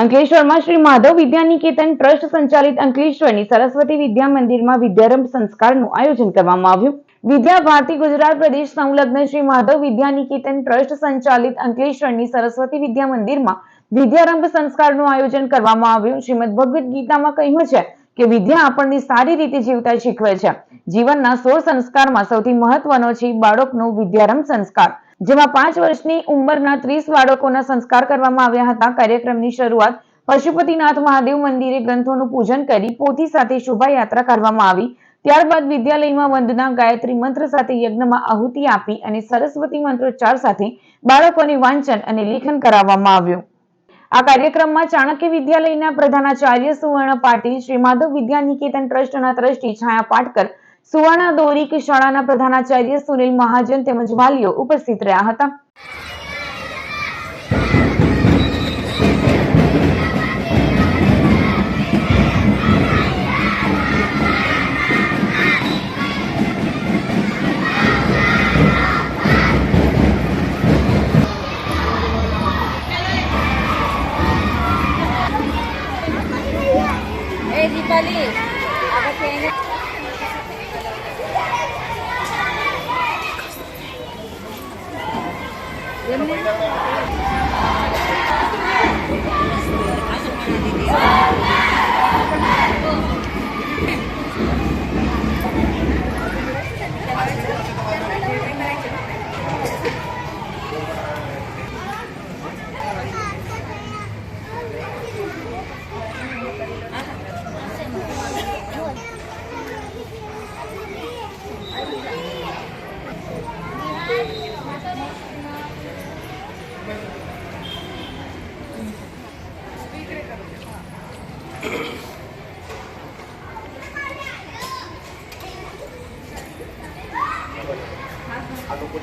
અંકલેશ્વરમાં શ્રી માધવ વિદ્યાનિકેતન ટ્રસ્ટ સંચાલિત અંકલેશ્વરની સરસ્વતી વિદ્યા મંદિરમાં વિદ્યારંભ સંસ્કારનું આયોજન કરવામાં આવ્યું. વિદ્યા ભારતી ગુજરાત પ્રદેશ સંલગ્ન શ્રી માધવ વિદ્યાનિકેતન ટ્રસ્ટ સંચાલિત અંકલેશ્વરની સરસ્વતી વિદ્યા મંદિરમાં વિદ્યારંભ સંસ્કારનું આયોજન કરવામાં આવ્યું. શ્રીમદ ભગવદ્ ગીતામાં કહ્યું છે કે વિદ્યા આપણને સારી રીતે જીવતા શીખવે છે. જીવનના સોળ સંસ્કારમાં સૌથી મહત્વનો છે બાળકનો વિદ્યારંભ સંસ્કાર. જેમાં પાંચ વર્ષની ઉંમરના ત્રીસ બાળકોના સંસ્કાર કરવામાં આવ્યા હતા. કાર્યક્રમની શરૂઆત પશુપતિનાથ મહાદેવ મંદિરે ગ્રંથોનું પૂજન કરી પોથી સાથે શોભાયાત્રા કરવામાં આવી. ત્યારબાદ વિદ્યાલયમાં વંદના ગાયત્રી મંત્ર સાથે યજ્ઞમાં આહુતિ આપી અને સરસ્વતી મંત્રોચ્ચાર સાથે બાળકોને વાંચન અને લેખન કરાવવામાં આવ્યું. આ કાર્યક્રમમાં ચાણક્ય વિદ્યાલયના પ્રધાનાચાર્ય સુવર્ણ પાટીલ, શ્રી માધવ વિદ્યા નિકેતન ટ્રસ્ટના ટ્રસ્ટી છાયા પાટકર સુવર્ણ દોરીક શાળાના પ્રધાનાચાર્ય સુનિલ મહાજન તેમજ વાલીઓ ઉપસ્થિત રહ્યા હતા Eh, Dipali. Apa? એમને 嗯。好的嗯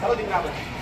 好的嗯好的。